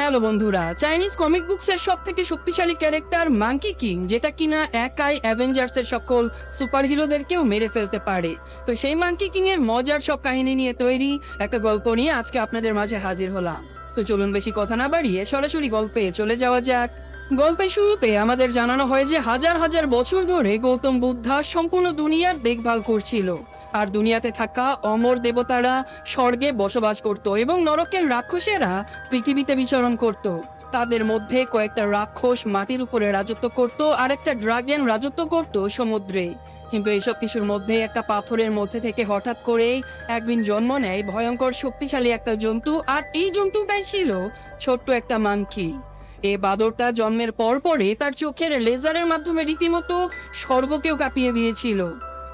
Hello বন্ধুরা Chinese comic বুকসের সব থেকে শক্তিশালী ক্যারেক্টার মাঙ্কি কিং যেটা কিনা একাই অ্যাভেঞ্জার্স এর সকল সুপার হিরোদেরকেও মেরে ফেলতে পারে। তো সেই মাঙ্কি কিং এর মজার সব কাহিনী নিয়ে তৈরি একটা গল্প নিয়ে আজকে আপনাদের মাঝে হাজির হলাম। তো চলুন বেশি কথা না বাড়িয়ে সরাসরি গল্পে চলে যাওয়া যাক। গল্পের শুরুতে আমাদের জানানো হয় যে হাজার হাজার বছর ধরে গৌতম বুদ্ধা সম্পূর্ণ দুনিয়ার দেখভাল করছিল। আর দুনিয়াতে থাকা অমর দেবতারা স্বর্গে বসবাস করত এবং নরকের রাক্ষসেরা পৃথিবীতে বিচরণ করত। তাদের মধ্যে কয়েকটা রাক্ষস মাটির উপরে রাজত্ব করত আর একটা ড্রাগন রাজত্ব করত সমুদ্রে। কিন্তু এইসব কিছুর মধ্যে একটা পাথরের মধ্যে থেকে হঠাৎ করেই একদিন জন্ম নেয় ভয়ঙ্কর শক্তিশালী একটা জন্তু, আর এই জন্তুটাই ছিল ছোট্ট একটা মাংকি। এ বাদরটা জন্মের পর পরে তার চোখের লেজারের মাধ্যমে রীতিমতো স্বর্গকেও কাঁপিয়ে দিয়েছিল।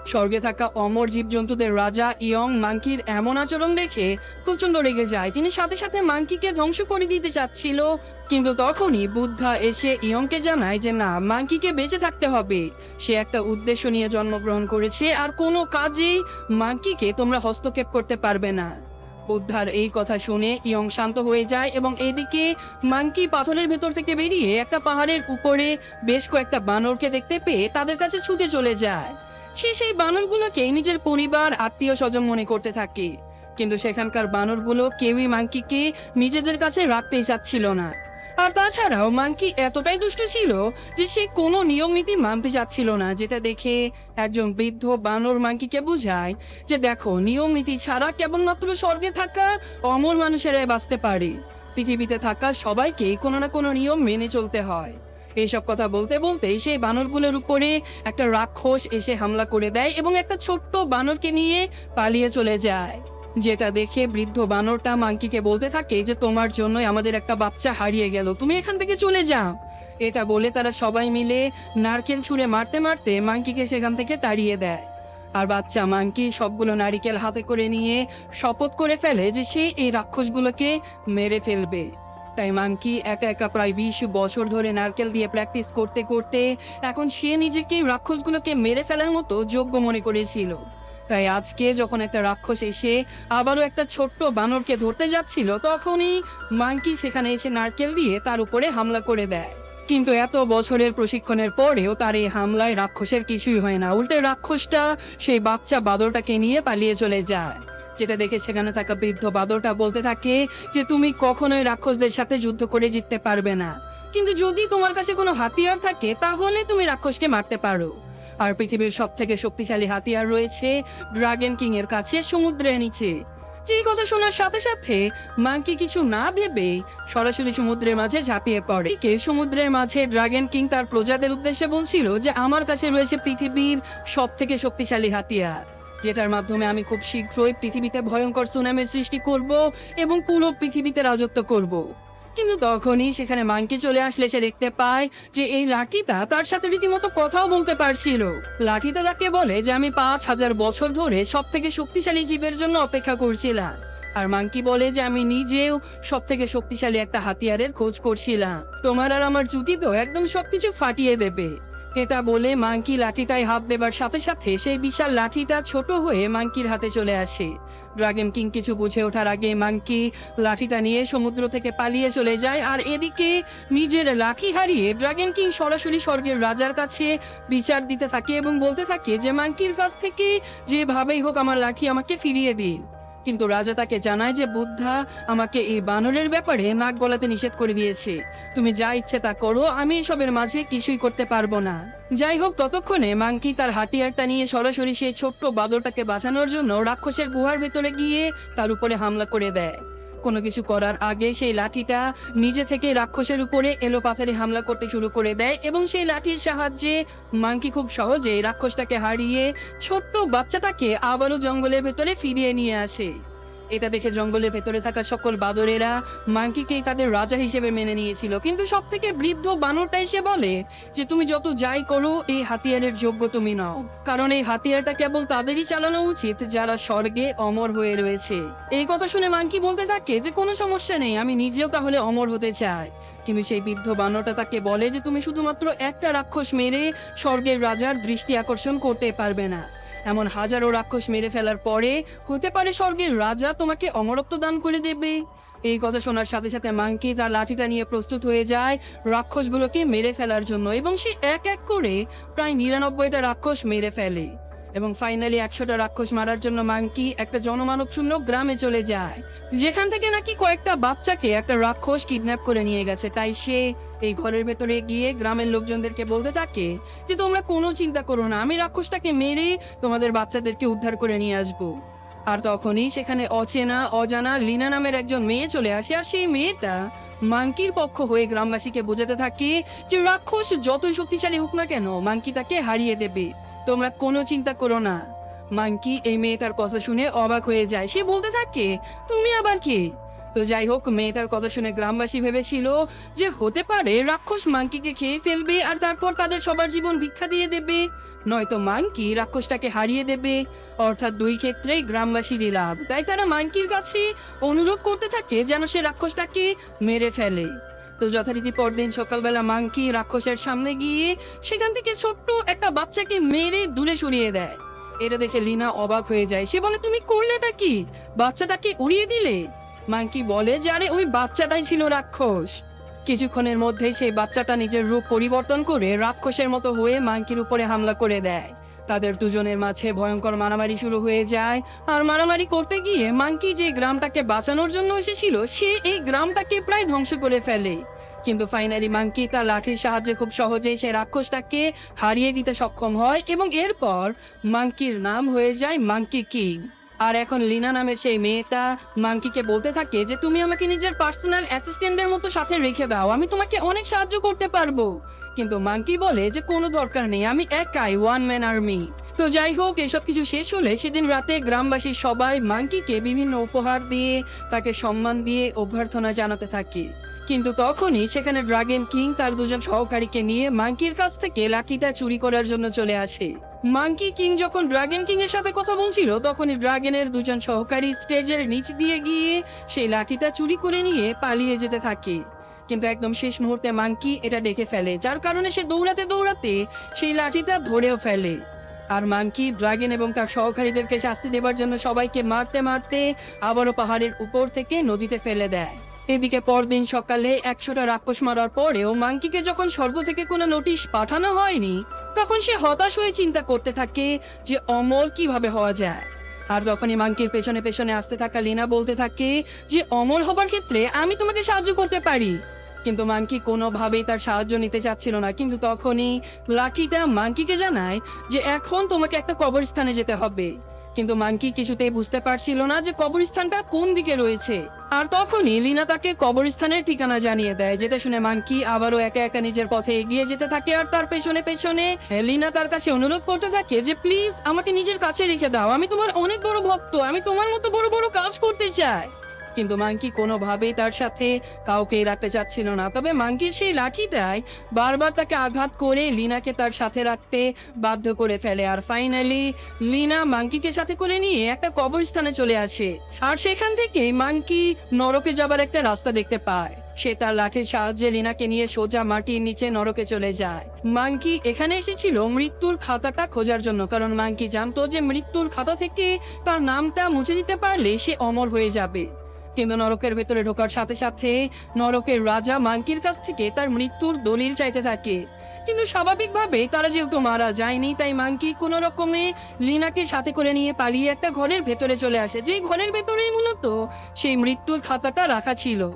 স্বর্গে থাকা অমর জীবজন্তুদের রাজা ইয়ং মাঙ্কির এমন আচরণ দেখে প্রচণ্ড রেগে যায়। তিনি সাথে সাথে মাঙ্কিকে ধ্বংস করে দিতে চাচ্ছিল, কিন্তু তখনই বুদ্ধা এসে ইয়ংকে জানায় যে, না, মাঙ্কিকে বেঁচে থাকতে হবে। সে একটা উদ্দেশ্য নিয়ে জন্মগ্রহণ করেছে, আর কোনো কাজেই মাঙ্কিকে তোমরা হস্তক্ষেপ করতে পারবে না। বুদ্ধার এই কথা শুনে ইয়ং শান্ত হয়ে যায় এবং এদিকে মাঙ্কি পাথরের ভেতর থেকে বেরিয়ে একটা পাহাড়ের উপরে বেশ কয়েকটা বানরকে দেখতে পেয়ে তাদের কাছে ছুটে চলে যায়। সে সেই বানরগুলোকে নিজের পরিবার, আত্মীয় স্বজন মনে করতে থাকে। কিন্তু সেখানকার বানরগুলো কেউই মাঙ্কিকে নিজেদের কাছে রাখতেই চাচ্ছিল না। আর তাছাড়াও মাঙ্কি এতটাই দুষ্ট ছিল যে সে কোনো নিয়ম নীতি মানতে চাচ্ছিল না, যেটা দেখে একজন বৃদ্ধ বানর মাঙ্কিকে বুঝায় যে দেখো, নিয়ম নীতি ছাড়া কেবলমাত্র স্বর্গে থাকা অমর মানুষেরাই বাঁচতে পারে। পৃথিবীতে থাকা সবাইকে কোনো না কোনো নিয়ম মেনে চলতে হয়। এইসব কথা বলতে বলতেই সেই বানরগুলোর উপরে একটা রাক্ষস এসে হামলা করে দেয় এবং একটা ছোট্ট বানরকে নিয়ে পালিয়ে চলে যায়। যেটা দেখে বৃদ্ধ বানরটা মাঙ্কিকে বলতে থাকে যে, তোমার জন্যই আমাদের একটা বাচ্চা হারিয়ে গেল। তুমি এখান থেকে চলে যাও। এটা বলে তারা সবাই মিলে নারকেল ছুঁড়ে মারতে মারতে মাঙ্কিকে সেখান থেকে তাড়িয়ে দেয়। আর বাচ্চা মাঙ্কি সবগুলো নারিকেল হাতে করে নিয়ে শপথ করে ফেলে যে, সে এই রাক্ষসগুলোকে মেরে ফেলবে। তাই মাঙ্কি একা একা প্রায় বিশ বছর ধরে নারকেল দিয়ে প্র্যাকটিস করতে করতে এখন সে নিজেকে রাক্ষসগুলোকে মেরে ফেলার মতো যোগ্য মনে করেছিল। তাই আজকে যখন একটা রাক্ষস এসে আবারও একটা ছোট্ট বানরকে ধরতে যাচ্ছিল, তখনই মাঙ্কি সেখানে এসে নারকেল দিয়ে তার উপরে হামলা করে দেয়। কিন্তু এত বছরের প্রশিক্ষণের পরেও তার এই হামলায় রাক্ষসের কিছুই হয় না। উল্টে রাক্ষসটা সেই বাচ্চা বাদরটাকে নিয়ে পালিয়ে চলে যায়। যেটা দেখে সেখানে থাকা বৃদ্ধ বাদরটা বলতে থাকে যে, তুমি কখনোই রাক্ষসদের সাথে যুদ্ধ করে জিততে পারবে না। কিন্তু যদি তোমার কাছে কোনো হাতিয়ার থাকে, তাহলে তুমি রাক্ষসকে মারতে পারো। আর পৃথিবীর সব থেকে শক্তিশালী হাতিয়ার রয়েছে ড্রাগন কিং এর কাছে সমুদ্রের নিচে। যে কথা শোনার সাথে সাথে মাঙ্কি কিছু না ভেবে সরাসরি সমুদ্রের মাঝে ঝাঁপিয়ে পড়ে। কে সমুদ্রের মাঝে ড্রাগন কিং তার প্রজাদের উদ্দেশ্যে বলছিল যে আমার কাছে রয়েছে পৃথিবীর সব থেকে শক্তিশালী হাতিয়ার, যেটার মাধ্যমে আমি খুব শীঘ্রই পৃথিবীতে ভয়ঙ্কর সুনামের সৃষ্টি করব এবং পুরো পৃথিবীতে রাজত্ব করব। কিন্তু তখনই সেখানে মাঙ্কি চলে আসলে সে দেখতে পায় যে এই লাঠিটা তার সাথে রীতিমতো কথাও বলতে পারছিল। লাঠিটা তাকে বলে যে, আমি পাঁচ হাজার বছর ধরে সব থেকে শক্তিশালী জীবের জন্য অপেক্ষা করছিলাম। আর মাঙ্কি বলে যে, আমি নিজেও সব থেকে শক্তিশালী একটা হাতিয়ারের খোঁজ করছিলাম। তোমার আর আমার জুতি তো একদম সবকিছু ফাটিয়ে দেবে। এটা বলে মাঙ্কি লাঠিটায় হাত দেবার সাথে সাথে সেই বিশাল লাঠিটা ছোট হয়ে মাঙ্কির হাতে চলে আসে। ড্রাগন কিং কিছু বুঝে ওঠার আগে মাঙ্কি লাঠিটা নিয়ে সমুদ্র থেকে পালিয়ে চলে যায় আর এদিকে নিজের লাঠি হারিয়ে ড্রাগন কিং সরাসরি স্বর্গের রাজার কাছে বিচার দিতে থাকে এবং বলতে থাকে যে, মাঙ্কির কাছ থেকে যেভাবেই হোক আমার লাঠি আমাকে ফিরিয়ে দিন। কিন্তু রাজা তাকে জানায় যে বুদ্ধা আমাকে এই বানরের ব্যাপারে নাক গলাতে নিষেধ করে দিয়েছে। তুমি যা ইচ্ছে তা করো, আমি এসবের মাঝে কিছুই করতে পারব না। যাই হোক, ততক্ষণে মাঙ্কি তার হাতিয়ারটা নিয়ে সরাসরি সেই ছোট্ট বাদরটাকে বাঁচানোর জন্য রাক্ষসের গুহার ভেতরে গিয়ে তার উপরে হামলা করে দেয়। কোনো কিছু করার আগে সেই লাঠিটা নিজে থেকে রাক্ষসের উপরে এলো পাথারে হামলা করতে শুরু করে দেয় এবং সেই লাঠির সাহায্যে মাঙ্কি খুব সহজে রাক্ষসটাকে হারিয়ে ছোট্ট বাচ্চাটাকে আবারও জঙ্গলের ভেতরে ফিরিয়ে নিয়ে আসে। এটা দেখে জঙ্গলের ভেতরে থাকা সকল বাদরেরা মাঙ্কিকেই তাদের রাজা হিসেবে মেনে নিয়েছিল। কিন্তু সব থেকে বৃদ্ধ বানরটা এসে বলে যে, তুমি যত যাই করো, এই হাতিয়ারের যোগ্য তুমি নাও। কারণ এই হাতিয়ারটা কেবল তাদেরই চালানো উচিত যারা স্বর্গে অমর হয়ে রয়েছে। এই কথা শুনে মাঙ্কি বলতে থাকে যে, কোনো সমস্যা নেই, আমি নিজেও তাহলে অমর হতে চাই। কিন্তু সেই বৃদ্ধ বানরটা তাকে বলে যে, তুমি শুধুমাত্র একটা রাক্ষস মেরে স্বর্গের রাজার দৃষ্টি আকর্ষণ করতে পারবে না। এমন হাজারো রাক্ষস মেরে ফেলার পরে হতে পারে স্বর্গের রাজা তোমাকে অমরত্ব দান করে দেবে। এই কথা শোনার সাথে সাথে মাঙ্কি তার লাঠিটা নিয়ে প্রস্তুত হয়ে যায় রাক্ষসগুলোকে মেরে ফেলার জন্য এবং সে এক এক করে প্রায় নিরানব্বইটা রাক্ষস মেরে ফেলে। এবং ফাইনালি একশোটা রাক্ষস মারার জন্য মাঙ্কি একটা জনমানব শূন্য গ্রামে চলে যায়। যেখান থেকে নাকি কয়েকটা বাচ্চাকে একটা রাক্ষস কিডন্যাপ করে নিয়ে গেছে। তাই সে এই ঘরের ভেতরে গিয়ে গ্রামের লোকজনদেরকে বলতে থাকে যে, তোমরা কোনো চিন্তা করো না, আমি রাক্ষসটাকে মেরে তোমাদের বাচ্চাদেরকে উদ্ধার করে নিয়ে আসব। আর তখনই সেখানে অচেনা, অজানা লিনা নামের একজন মেয়ে চলে আসে আর সেই মেয়েটা মাঙ্কির পক্ষ হয়ে গ্রামবাসীকে বোঝাতে থাকে যে, রাক্ষস যতই শক্তিশালী হোক না কেন, মাঙ্কি তাকে হারিয়ে দেবে। তোমরা কোনো চিন্তা করো না। মাঙ্কি এই মেয়েটার কথা শুনে অবাক হয়ে যায়। সে বলতে থাকে, তুমি আবার কে? তো যাই হোক, মেয়েটার কথা শুনে গ্রামবাসী ভেবেছিল যে হতে পারে রাক্ষস মাঙ্কিকে খেয়ে ফেলবে আর তারপর তাদের সবার জীবন ভিক্ষা দিয়ে দেবে। নয়তো মাঙ্কি রাক্ষসটাকে হারিয়ে দেবে। অর্থাৎ দুই ক্ষেত্রেই গ্রামবাসীরই লাভ তাই তারা মাঙ্কির কাছে অনুরোধ করতে থাকে যেন সে রাক্ষসটাকে মেরে ফেলে। তো যথারীতি পরদিন সকালবেলা মাংকি রাক্ষসের সামনে গিয়ে সেখান থেকে ছোট্ট একটা বাচ্চাকে মেরে দূরে সরিয়ে দেয়। এটা দেখে লিনা অবাক হয়ে যায়। সে বলে, তুমি করলেটা কি? বাচ্চাটাকে উড়িয়ে দিলে? মাংকি বলে, যে আরে, ওই বাচ্চাটাই ছিল রাক্ষস। কিছুক্ষণের মধ্যেই সেই বাচ্চাটা নিজের রূপ পরিবর্তন করে রাক্ষসের মতো হয়ে মাঙ্কির উপরে হামলা করে দেয়। তাদের দুজনের মাঝে ভয়ঙ্কর মারামারি শুরু হয়ে যায়। আর মারামারি করতে গিয়ে মাঙ্কি যে গ্রামটাকে বাঁচানোর জন্য এসেছিল, সে এই গ্রামটাকে প্রায় ধ্বংস করে ফেলে। কিন্তু ফাইনালি মাঙ্কি তার লাঠির সাহায্যে খুব সহজেই সে রাক্ষসটাকে হারিয়ে দিতে সক্ষম হয় এবং এরপর মাঙ্কির নাম হয়ে যায় মাঙ্কি কিং। আর এখন লিনা নামের সেই মেয়েটা মাঙ্কিকে বলতে থাকে যে, তুমি আমাকে নিজের পার্সোনাল অ্যাসিস্ট্যান্টের মতো সাথে রেখে দাও, আমি তোমাকে অনেক সাহায্য করতে পারব। কিন্তু মাঙ্কি বলে যে, কোনো দরকার নেই, আমি একাই ওয়ান ম্যান আর্মি। তো যাই হোক, এসব কিছু শেষ হলে সেদিন রাতে গ্রামবাসী সবাই মাঙ্কিকে বিভিন্ন উপহার দিয়ে তাকে সম্মান দিয়ে অভ্যর্থনা জানাতে থাকে। কিন্তু তখনই সেখানে ড্রাগন কিং তার দুজন সহকারীকে নিয়ে মাঙ্কির কাছ থেকে লাঠিটা চুরি করার জন্য চলে আসে। মাঙ্কি কিং যখন ড্রাগন কিং এর সাথে কথা বলছিল, তখনই ড্রাগনের দুজন সহকারী স্টেজের নিচ দিয়ে গিয়ে সেই লাঠিটা চুরি করে নিয়ে পালিয়ে যেতে থাকে। কিন্তু একদম শেষ মুহূর্তে মাঙ্কি এটা দেখে ফেলে, যার কারণে সে দৌড়াতে দৌড়াতে সেই লাঠিটা ধরেও ফেলে। আর মাঙ্কি ড্রাগন এবং তার সহকারীদেরকে শাস্তি দেবার জন্য সবাইকে মারতে মারতে আবারও পাহাড়ের উপর থেকে নদীতে ফেলে দেয়। এদিকে পরদিন সকালে একশোটা রাক্ষস মারার পরেও মাঙ্কিকে যখন স্বর্গ থেকে কোনো নোটিশ পাঠানো হয়নি তখন সে হতাশ হয়ে চিন্তা করতে থাকে যে অমর কীভাবে হওয়া যায়। আর তখনই মাঙ্কির পেছনে পেছনে আসতে থাকা লিনা বলতে থাকে যে অমর হবার ক্ষেত্রে আমি তোমাকে সাহায্য করতে পারি। কিন্তু মাঙ্কি কোনোভাবেই তার সাহায্য নিতে চাচ্ছিল না। কিন্তু তখনই লাকিটা মাঙ্কিকে জানায় যে, এখন তোমাকে একটা কবরস্থানে যেতে হবে। কিন্তু মাঙ্কি কিছুতেই বুঝতে পারছিল না যে, কবরস্থানটা কোন দিকে রয়েছে। আর তখনই লিনা তাকে কবরস্থানের ঠিকানা জানিয়ে দেয়। যেটা শুনে মাঙ্কি আবারও একা একা নিজের পথে এগিয়ে যেতে থাকে আর তার পেছনে পেছনে লিনা তার কাছে অনুরোধ করতে থাকে যে, প্লিজ আমাকে নিজের কাছে রেখে দাও। আমি তোমার অনেক বড় ভক্ত। আমি তোমার মতো বড় বড় কাজ করতে চাই। কিন্তু মাঙ্কি কোনোভাবেই তার সাথে কাউকে রাখতে চাচ্ছিল না। তবে মাঙ্কির সেই লাঠিটাই বারবার তাকে আঘাত করে লিনাকে তার সাথে রাখতে বাধ্য করে ফেলে। আর ফাইনালি লিনা মাঙ্কিকে সাথে করে নিয়ে একটা কবরস্থানে চলে আসে। আর সেখান থেকে মাঙ্কি নরকে যাবার একটা রাস্তা দেখতে পায়। সে তার লাঠির সাহায্যে লিনাকে নিয়ে সোজা মাটির নিচে নরকে চলে যায়। মাঙ্কি এখানে এসেছিল মৃত্যুর খাতাটা খোঁজার জন্য। কারণ মাঙ্কি জানতো যে মৃত্যুর খাতা থেকে তার নামটা মুছে দিতে পারলে সে অমর হয়ে যাবে। কিন্তু নরকের ভেতরে ঢোকার সাথে সাথে নরকের রাজা মাঙ্কির কাছ থেকে তার মৃত্যুর দলিল চাইতে থাকে। কিন্তু স্বাভাবিকভাবে তারা যেহেতু মারা যায়নি, তাই মাঙ্কি কোনো রকমে লিনাকে সাথে করে নিয়ে পালিয়ে একটা ঘরের ভেতরে চলে আসে। যেই ঘরের ভেতরেই মূলত সেই মৃত্যুর খাতাটা রাখা ছিল।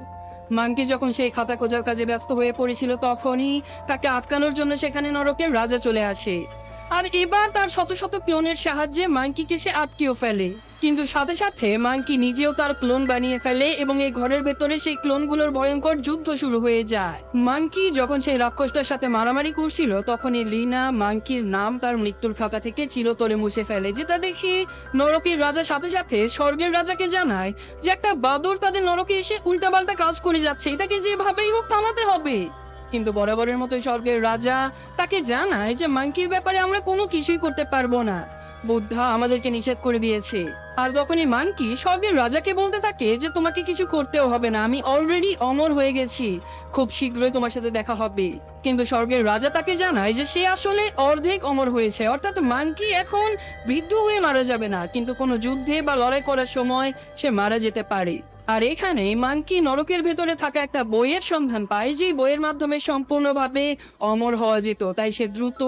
মাঙ্কি যখন সেই খাতা খোঁজার কাজে ব্যস্ত হয়ে পড়েছিল, তখনই তাকে আটকানোর জন্য সেখানে নরকের রাজা চলে আসে। আর এবার তার শত শত ক্লোনের সাহায্যে মাঙ্কিকে সে আটকেও ফেলে। কিন্তু সাথে সাথে মাঙ্কি নিজেও তার ক্লোন বানিয়ে ফেলে এবং এই ঘরের ভেতরে সেই ক্লোনগুলোর ভয়ঙ্কর যুদ্ধ শুরু হয়ে যায়। মাঙ্কি যখন সেই রাক্ষসটার সাথে মারামারি করছিল, তখনই লিনা মাঙ্কির নাম তার মৃত্যুর খাতা থেকে চিরতরে মুছে ফেলে, যেটা দেখি নরকের রাজা সাথে সাথে স্বর্গের রাজাকে জানায় যে একটা বাদর তাদের নরকে এসে উল্টাপাল্টা কাজ করে যাচ্ছে, এটাকে যেভাবেই হোক থামাতে হবে। কিন্তু বরাবরের মতো স্বর্গের রাজা তাকে জানায় যে মাঙ্কির ব্যাপারে আমরা কোনো কিছুই করতে পারব না। বুদ্ধা আমাদেরকে নিষেধ করে দিয়েছে। আর তখনই মাঙ্কি স্বর্গের রাজাকে বলতে থাকে যে তোমাকে কিছু করতেও হবে না, আমি অলরেডি অমর হয়ে গেছি। খুব শীঘ্রই তোমার সাথে দেখা হবে। কিন্তু স্বর্গের রাজা তাকে জানায় যে সে আসলে অর্ধেক অমর হয়েছে, অর্থাৎ মাঙ্কি এখন বৃদ্ধ হয়ে মারা যাবে না, কিন্তু কোনো যুদ্ধে বা লড়াই করার সময় সে মারা যেতে পারে। আর এখানে মাঙ্কি নরকের ভেতরে থাকা একটা বইয়ের সন্ধান পায় যে বইয়ের মাধ্যমে সম্পূর্ণভাবে অমর হওয়া যেত। তাই সে দ্রুত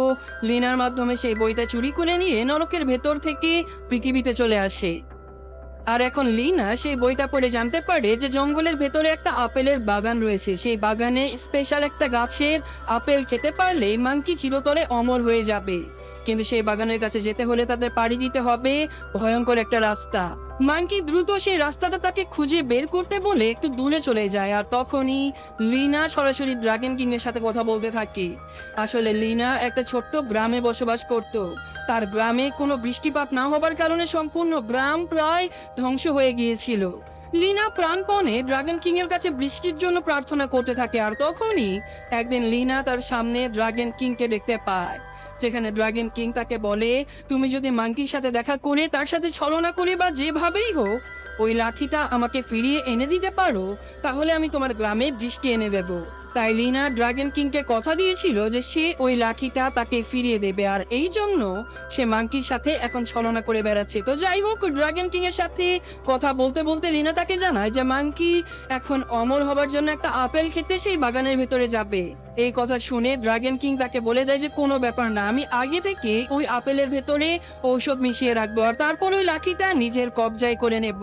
লিনার মাধ্যমে সেই বইটা চুরি করে নিয়ে নরকের ভেতর থেকে পৃথিবীতে চলে আসে। আর এখন লিনা সেই বইটা পড়ে জানতে পারে যে জঙ্গলের ভেতরে একটা আপেলের বাগান রয়েছে। সেই বাগানে স্পেশাল একটা গাছের আপেল খেতে পারলে মাঙ্কি চিরতরে অমর হয়ে যাবে। কিন্তু সেই বাগানের কাছে যেতে হলে তাদের পাড়ি দিতে হবে। ভয়ঙ্কর একটা রাস্তা। মাঙ্কি দ্রুত সেই রাস্তাটা তাকে খুঁজে বের করতে বলে একটু দূরে চলে যায় আর তখনই লিনা সরাসরি ড্রাগন কিং এর সাথে কথা বলতে থাকে। আসলে লিনা একটা ছোট্ট গ্রামে বসবাস করত। তার গ্রামে কোনো বৃষ্টিপাত না হবার কারণে সম্পূর্ণ গ্রাম প্রায় ধ্বংস হয়ে গিয়েছিল। লিনা প্রাণপণে ড্রাগন কিং এর কাছে বৃষ্টির জন্য প্রার্থনা করতে থাকে আর তখনই একদিন লিনা তার সামনে ড্রাগন কিংকে দেখতে পায়। যেখানে ড্রাগন কিং তাকে বলে, তুমি যদি মাঙ্কির সাথে দেখা করে, তার সাথে ছলনা করে বা যেভাবেই হোক, ওই লাঠিটা আমাকে ফিরিয়ে এনে দিতে পারো, তাহলে আমি তোমার গ্রামে বৃষ্টি এনে দেব। তাই লিনা ড্রাগন কিংকে কথা দিয়েছিল যে সে ওই লাঠিটা তাকে ফিরিয়ে দেবে আর এই জন্য সে মাঙ্কির সাথে এখন ছলনা করে বেড়াচ্ছে। তো যাই হোক, ড্রাগন কিং এর সাথে কথা বলতে বলতে লিনা তাকে জানায় যে মাঙ্কি এখন অমর হবার জন্য একটা আপেল খেতে সেই বাগানের ভেতরে যাবে। এই কথা শুনে ড্রাগন কিং তাকে বলে দেয় যে কোনো ব্যাপার না, আমি আগে থেকে ওই আপেলের ভেতরে ঔষধ মিশিয়ে রাখব আর তারপর ওই লাঠিটা নিজের কবজায় করে নেব।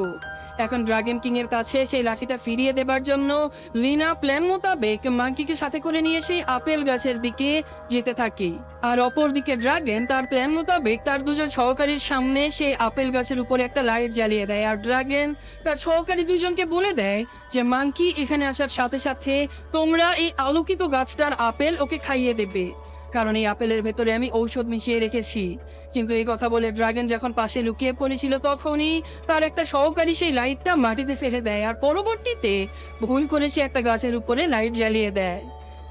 এখন ড্রাগন কিং এর কাছে সেই লাঠিটা ফিরিয়ে দেবার জন্য লিনা প্ল্যান মোতাবেক মাঙ্কিকে সাথে করে নিয়ে সেই আপেল গাছের দিকে যেতে থাকে। আর অপর দিকে ড্রাগন তার প্ল্যান মোতাবেক তার দুজন সহকারীর সামনে সেই আপেল গাছের উপরে একটা লাইট জ্বালিয়ে দেয়। আর ড্রাগন তার সহকারী দুজনকে বলে দেয় যে, মাঙ্কি, এখানে আসার সাথে সাথে তোমরা এই আলোকিত গাছটার আপেল ওকে খাইয়ে দেবে। কারণ এই আপেলের ভেতরে আমি ঔষধ মিশিয়ে রেখেছি। কিন্তু এই কথা বলে ড্রাগন যখন পাশে লুকিয়ে পড়েছিল, তখনই তার একটা সহকারী সেই লাইটটা মাটিতে ফেলে দেয় আর পরবর্তীতে ভুল করে সে একটা গাছের উপরে লাইট জ্বালিয়ে দেয়।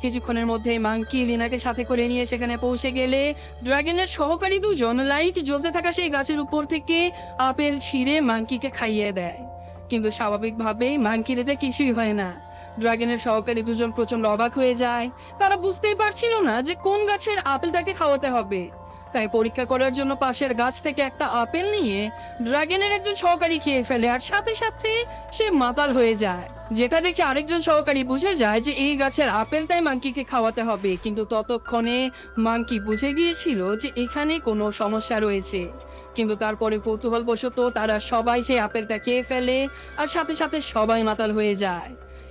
কিছুক্ষণের মধ্যে মাঙ্কি লিনাকে সাথে করে নিয়ে সেখানে পৌঁছে গেলে ড্রাগনের সহকারী দুজন লাইট জ্বলতে থাকা সেই গাছের উপর থেকে আপেল ছিঁড়ে মাঙ্কিকে খাইয়ে দেয়। কিন্তু স্বাভাবিকভাবেই মাঙ্কির এতে কিছুই হয় না। ড্রাগনের সহকারী দুজন প্রচণ্ড অবাক হয়ে যায়। তারা বুঝতেই পারছিল না যে কোন গাছের আপেল তাকে খাওয়াতে হবে। তাই পরীক্ষা করার জন্য পাশের গাছ থেকে একটা আপেল নিয়ে ড্রাগনের একজন সহকারী খেয়ে ফেলে আর সাথে সাথে সে মাতাল হয়ে যায়। যেটা দেখে আরেকজন সহকারী বুঝে যায় যে এই গাছের আপেলটাই মাঙ্কিকে খাওয়াতে হবে। কিন্তু ততক্ষণে মাঙ্কি বুঝে গিয়েছিল যে এখানে কোনো সমস্যা রয়েছে। কিন্তু তারপরে কৌতূহলবশত তারা সবাই সেই আপেলটা খেয়ে ফেলে আর সাথে সাথে সবাই মাতাল হয়ে যায়।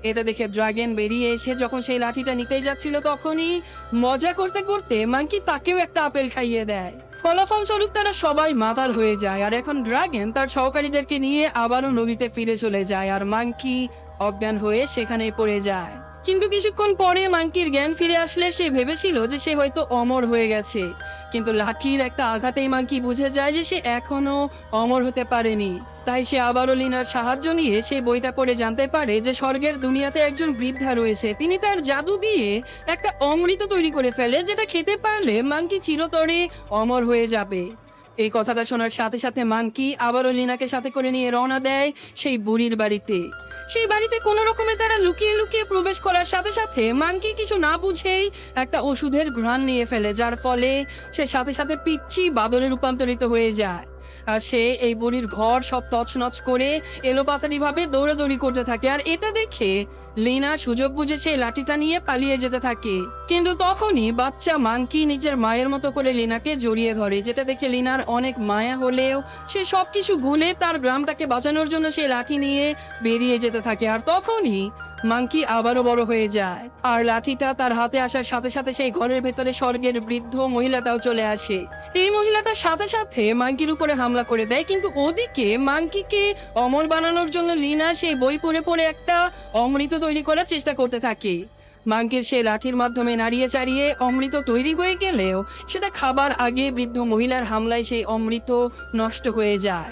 এটা দেখে ড্রাগন বেরিয়ে এসে যখন সেই লাঠিটা নিতে যাচ্ছিল তখনই মজা করতে করতে মাঙ্কি তাকেও একটা আপেল খাইয়ে দেয়। ফলাফল স্বরূপ তারা সবাই মাতাল হয়ে যায় আর এখন ড্রাগন তার সহকারীদেরকে নিয়ে আবারও নদীতে ফিরে চলে যায় আর মাঙ্কি অজ্ঞান হয়ে সেখানেই পড়ে যায়। কিন্তু কিছুক্ষণ পরে মাঙ্কির জ্ঞান ফিরে আসলে সে ভেবেছিল যে সে হয়তো অমর হয়ে গেছে। কিন্তু লাঠির একটা আঘাতেই মাঙ্কি বুঝে যায় যে সে এখনও অমর হতে পারেনি। তাই সে আবারও লিনার সাহায্য নিয়ে সেই বইটা পড়ে জানতে পারে যে স্বর্গের দুনিয়াতে একজন বৃদ্ধা রয়েছে। তিনি তার জাদু দিয়ে একটা অমৃত তৈরি করে ফেলে, যেটা খেতে পারলে মাঙ্কি চিরতরে অমর হয়ে যাবে। এই কথাটা শোনার সাথে সাথে মাঙ্কি আবারও লিনাকে সাথে করে নিয়ে রওনা দেয় সেই বুড়ির বাড়িতে। সেই বাড়িতে কোনো রকমে তারা লুকিয়ে লুকিয়ে প্রবেশ করার সাথে সাথে মাঙ্কি কিছু না বুঝেই একটা ওষুধের ঘ্রাণ নিয়ে ফেলে, যার ফলে সে সাথে সাথে পিচ্ছি বাদলে রূপান্তরিত হয়ে যায়। সে এই বুড়ির ঘর সব তছনছ করে এলোপাতারি ভাবে দৌড়াদৌড়ি করতে থাকে। আর এটা দেখে লিনা সুযোগ বুঝে সেই লাঠিটা নিয়ে পালিয়ে যেতে থাকে। কিন্তু তখনই বাচ্চা মাঙ্কি নিজের মায়ের মতো করে লিনাকে জড়িয়ে ধরে, যেটা দেখে লিনার অনেক মায়া হলেও সে সবকিছু ভুলে তার গ্রামটাকে বাঁচানোর জন্য সেই লাঠি নিয়ে বেরিয়ে যেতে থাকে। আর তখনই মাঙ্কি আবারও বড় হয়ে যায়। আর লাঠিটা তার হাতে আসার সাথে সাথে সেই ঘরের ভেতরে স্বর্গের বৃদ্ধ মহিলাটাও চলে আসে। এই মহিলাটার সাথে সাথে মাঙ্কির উপরে হামলা করে দেয়, কিন্তু ওদিকে মাঙ্কিকে অমর বানানোর জন্য লিনা সেই বই পড়ে পড়ে একটা অমৃত তৈরি করার চেষ্টা করতে থাকে। মাঙ্কির সেই লাঠির মাধ্যমে নাড়িয়ে চাড়িয়ে অমৃত তৈরি হয়ে গেলেও সেটা খাবার আগে বৃদ্ধ মহিলার হামলায় সেই অমৃত নষ্ট হয়ে যায়।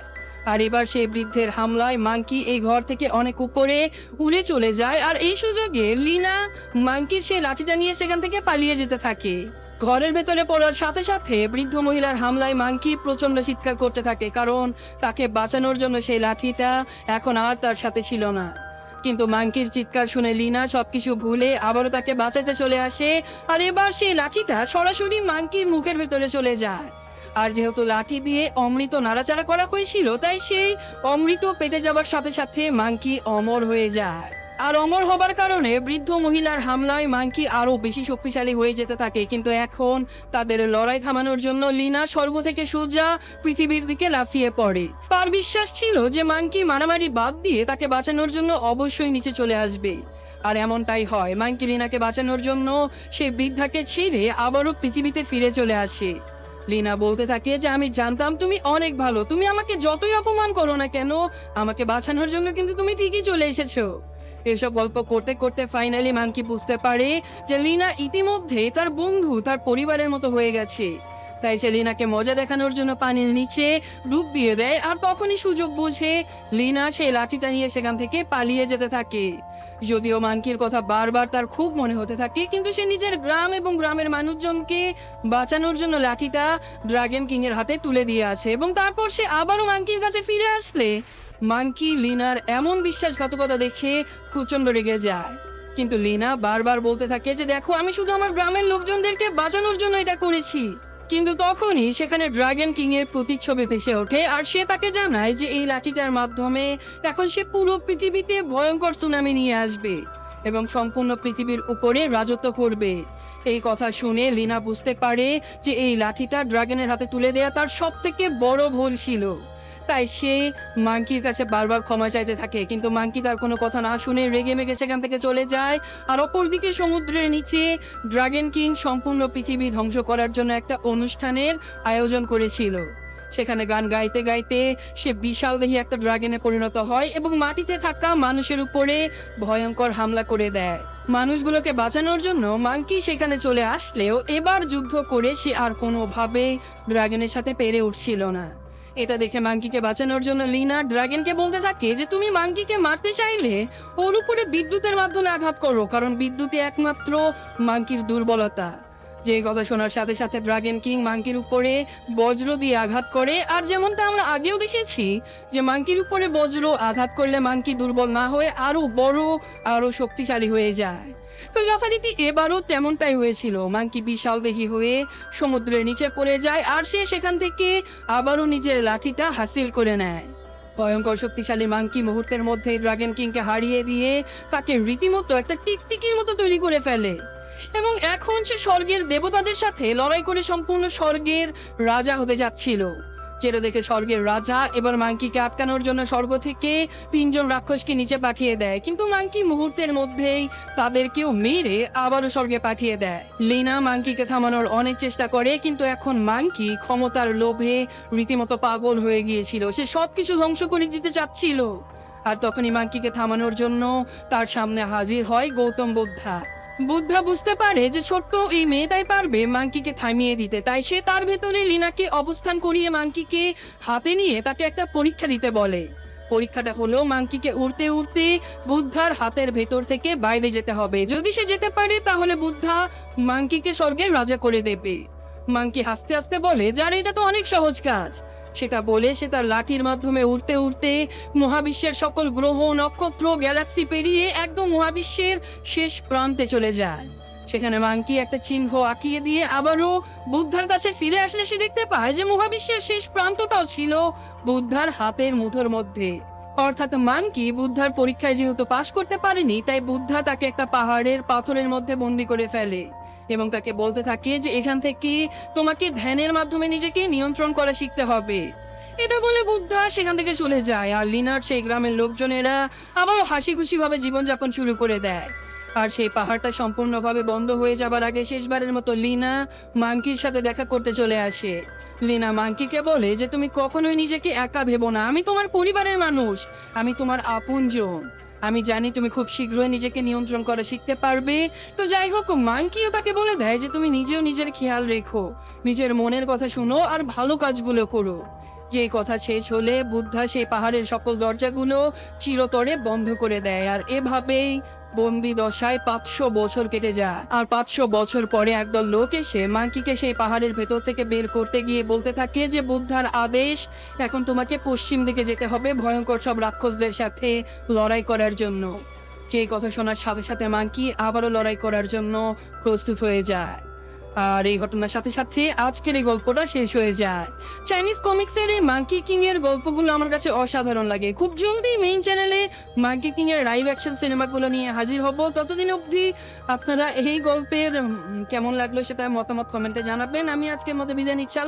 আর এবার সেই বৃদ্ধের হামলায় মাঙ্কি এই ঘর থেকে অনেক উপরে উড়ে চলে যায়। আর এই সুযোগে লিনা মাঙ্কির সেই লাঠিটা নিয়ে সেখান থেকে পালিয়ে যেতে থাকে। ঘরের ভেতরে পড়ার সাথে সাথে বৃদ্ধ মহিলার হামলায় মাঙ্কি প্রচণ্ড চিৎকার করতে থাকে, কারণ তাকে বাঁচানোর জন্য সেই লাঠিটা এখন আর তার সাথে ছিল না। কিন্তু মাঙ্কির চিৎকার শুনে লিনা সবকিছু ভুলে আবারও তাকে বাঁচাতে চলে আসে। আর এবার সেই লাঠিটা সরাসরি মাঙ্কির মুখের ভেতরে চলে যায়। আর যেহেতু লাঠি দিয়ে অমৃত নাড়াচাড়া করা হয়েছিল, তাই সেই অমৃত পেতে যাবার সাথে সাথে মাংকি অমর হয়ে যায়। আর অমর হবার কারণে বৃদ্ধ মহিলার হামলায় মাংকি আরও বেশি শক্তিশালী হয়ে যেতে থাকে। কিন্তু এখন তাদের লড়াই থামানোর জন্য লিনা সর্ব থেকে সোজা পৃথিবীর দিকে লাফিয়ে পড়ে। তার বিশ্বাস ছিল যে মাংকি মারামারি বাদ দিয়ে তাকে বাঁচানোর জন্য অবশ্যই নিচে চলে আসবে। আর এমনটাই হয় মাংকি লিনাকে বাঁচানোর জন্য সে বৃদ্ধাকে ছেড়ে আবারও পৃথিবীতে ফিরে চলে আসে। লিনা বলতে থাকে যে, আমি জানতাম তুমি অনেক ভালো। তুমি আমাকে যতই অপমান করো না কেন, আমাকে বাঁচানোর জন্য কিন্তু তুমি ঠিকই চলে এসেছ। এসব গল্প করতে করতে ফাইনালি মাঙ্কি বুঝতে পারে যে, লিনা ইতিমধ্যে তার বন্ধু, তার পরিবারের মতো হয়ে গেছে। তাই সে লিনাকে মজা দেখানোর জন্য পানির নিচে ডুব দিয়ে দেয়, আর তখনই সুযোগ বুঝে লিনা সেই লাঠিটা নিয়ে সেখান থেকে পালিয়ে যেতে থাকে। যদিও মানকির কথা বারবার তার খুব মনে হতে থাকে, কিন্তু সে নিজের গ্রাম এবং গ্রামের মানুষজনকে বাঁচানোর জন্য লাঠিটা ড্রাগন কিং এর হাতে তুলে দিয়ে আছে এবং তারপর সে আবারও মাংকির কাছে ফিরে আসলে। মাংকি লিনার এমন বিশ্বাসঘাতকতা দেখে প্রচণ্ড রেগে যায়। কিন্তু লিনা বারবার বলতে থাকে যে, দেখো, আমি শুধু আমার গ্রামের লোকজনদেরকে বাঁচানোর জন্য এটা করেছি। কিন্তু তখনই সেখানে ড্রাগন কিং এর প্রতিচ্ছবি ভেসে ওঠে আর সে তাকে জানায় যে এই লাঠিটার মাধ্যমে এখন সে পুরো পৃথিবীতে ভয়ঙ্কর সুনামি নিয়ে আসবে এবং সম্পূর্ণ পৃথিবীর উপরে রাজত্ব করবে। এই কথা শুনে লিনা বুঝতে পারে যে এই লাঠিটা ড্রাগনের হাতে তুলে দেয়া তার সব থেকে বড় ভুল ছিল। তাই সে মাংকির কাছে বারবার ক্ষমা চাইতে থাকে। কিন্তু মাংকি তার কোনো কথা না শুনে রেগে মেগে সেখান থেকে চলে যায়। আর অপরদিকে সমুদ্রের নিচে ড্রাগন কিং সম্পূর্ণ পৃথিবী ধ্বংস করার জন্য একটা অনুষ্ঠানের আয়োজন করেছিল। সেখানে গান গাইতে গাইতে সে বিশাল দেহি একটা ড্রাগনে পরিণত হয় এবং মাটিতে থাকা মানুষের উপরে ভয়ঙ্কর হামলা করে দেয়। মানুষগুলোকে বাঁচানোর জন্য মাঙ্কি সেখানে চলে আসলেও এবার যুদ্ধ করে সে আর কোনোভাবে ড্রাগনের সাথে পেরে উঠছিল না। এটা দেখে মাংকিকে বাঁচানোর জন্য লিনা ড্রাগনকে বলতে থাকে যে তুমি মাংকিকে মারতে চাইলে ওর উপরে বিদ্যুতের মাধ্যমে আঘাত করো, কারণ বিদ্যুতে একমাত্র মাংকির দুর্বলতা। যে কথা শোনার সাথে সাথে ড্রাগন কিং মাংকির উপরে বজ্র দিয়ে আঘাত করে, আর যেমনটা আমরা আগেও দেখেছি যে মাংকির উপরে বজ্র আঘাত করলে মাংকি দুর্বল না হয়ে আরও বড়, আরও শক্তিশালী হয়ে যায়। যথারীতি এবারও তেমনটাই হয়েছিল। মাংকি বিশাল দেহি হয়ে সমুদ্রের নিচে পড়ে যায় আর সে সেখান থেকে আবারও নিজের লাঠিটা হাসিল করে নেয়। ভয়ঙ্কর শক্তিশালী মাংকি মুহূর্তের মধ্যে ড্রাগন কিংকে হারিয়ে দিয়ে তাকে রীতিমতো একটা টিকটিকির মতো তৈরি করে ফেলে। এবং এখন সে স্বর্গের দেবতাদের সাথে লড়াই করে সম্পূর্ণ স্বর্গের রাজা হতে যাচ্ছিল। যেটা দেখে স্বর্গের রাজা এবার মাংকিকে আটকানোর জন্য স্বর্গ থেকে তিনজন রাক্ষসকে নিচে পাঠিয়ে দেয়। কিন্তু মাংকি মুহূর্তের মধ্যেই তাদেরকেও মেরে আবারও স্বর্গে পাঠিয়ে দেয়। লিনা মাংকিকে থামানোর অনেক চেষ্টা করে, কিন্তু এখন মাংকি ক্ষমতার লোভে রীতিমতো পাগল হয়ে গিয়েছিল। সে সবকিছু ধ্বংস করে দিতে চাচ্ছিল। আর তখনই মাংকিকে থামানোর জন্য তার সামনে হাজির হয় গৌতম বুদ্ধা। বুদ্ধা বুঝতে পারে যে ছোট্ট এই মেয়েটাই পারবে মাংকিকে থামিয়ে দিতে, তাই সে তার ভেতরে লিনাকে অবস্থান করিয়ে মাংকিকে হাতে নিয়ে তাকে একটা পরীক্ষা দিতে বলে। পরীক্ষাটা হলো মাংকিকে উড়তে উড়তে বুদ্ধার হাতের ভেতর থেকে বাইরে যেতে হবে। যদি সে যেতে পারে, তাহলে বুদ্ধা মাংকিকে স্বর্গের রাজা করে দেবে। মাংকি হাসতে হাসতে বলে যার এটা তো অনেক সহজ কাজ। সেটা বলে সে তার লাঠির মাধ্যমে উড়তে উড়তে মহাবিশ্বের সকল গ্রহ, নক্ষত্র, গ্যালাক্সি পেরিয়ে একদম মহাবিশ্বের শেষ প্রান্তে চলে যায়। সেখানে মাংকি একটা চিহ্ন আঁকিয়ে দিয়ে আবারও বুদ্ধার কাছে ফিরে আসলে সে দেখতে পায় যে মহাবিশ্বের শেষ প্রান্তটাও ছিল বুদ্ধার হাতের মুঠোর মধ্যে। অর্থাৎ মাংকি বুদ্ধার পরীক্ষায় যেহেতু পাশ করতে পারেনি, তাই বুদ্ধা তাকে একটা পাহাড়ের পাথরের মধ্যে বন্দি করে ফেলে। এবং তাকে বলতে থাকে যে এখান থেকে তোমাকে ধ্যানের মাধ্যমে নিজেকে নিয়ন্ত্রণ করা শিখতে হবে। এটা বলে বুদ্ধা সেখান থেকে চলে যায় আর লিনার সেই গ্রামের লোকজনেরা আবার হাসি খুশি ভাবে জীবনযাপন শুরু করে দেয়। আর সেই পাহাড়টা সম্পূর্ণভাবে বন্ধ হয়ে যাবার আগে শেষবারের মতো লিনা মাংকির সাথে দেখা করতে চলে আসে। লিনা মাংকিকে বলে যে, তুমি কখনোই নিজেকে একা ভেবো না। আমি তোমার পরিবারের মানুষ। আমি তোমার আপনজন। আমি জানি তুমি খুব শীঘ্রই নিজেকে নিয়ন্ত্রণ করা শিখতে পারবে। তো যাই হোক, মাঙ্কিও তাকে বলে দেয় যে তুমি নিজেও নিজের খেয়াল রেখো। নিজের মনের কথা শুনো আর ভালো কাজগুলো করো। যে কথা শেষ হলে বুদ্ধা সেই পাহাড়ের সকল দরজাগুলো চিরতরে বন্ধ করে দেয় আর এভাবেই বন্দি দশায় পাঁচশো বছর কেটে যায়। আর পাঁচশো বছর পরে একদল লোক এসে মাঙ্কিকে সেই পাহাড়ের ভেতর থেকে বের করতে গিয়ে বলতে থাকে যে, বুদ্ধার আদেশ, এখন তোমাকে পশ্চিম দিকে যেতে হবে ভয়ঙ্কর সব রাক্ষসদের সাথে লড়াই করার জন্য। যে কথা শোনার সাথে সাথে মাঙ্কি আবারও লড়াই করার জন্য প্রস্তুত হয়ে যায়। আর এই ঘটনার সাথে সাথে আজকের এই গল্পটা শেষ হয়ে যায়। চাইনিজ কমিক্সের এই মাঙ্কি কিং এর গল্পগুলো আমার কাছে অসাধারণ লাগে। খুব জলদি মেইন চ্যানেলে মাঙ্কি কিং এর লাইভ অ্যাকশন সিনেমাগুলো নিয়ে হাজির হব। ততদিন অবধি আপনারা এই গল্পের কেমন লাগল সেটা মতামত কমেন্টে জানাবেন। আমি আজকের মতো বিদায় নিচ্ছি।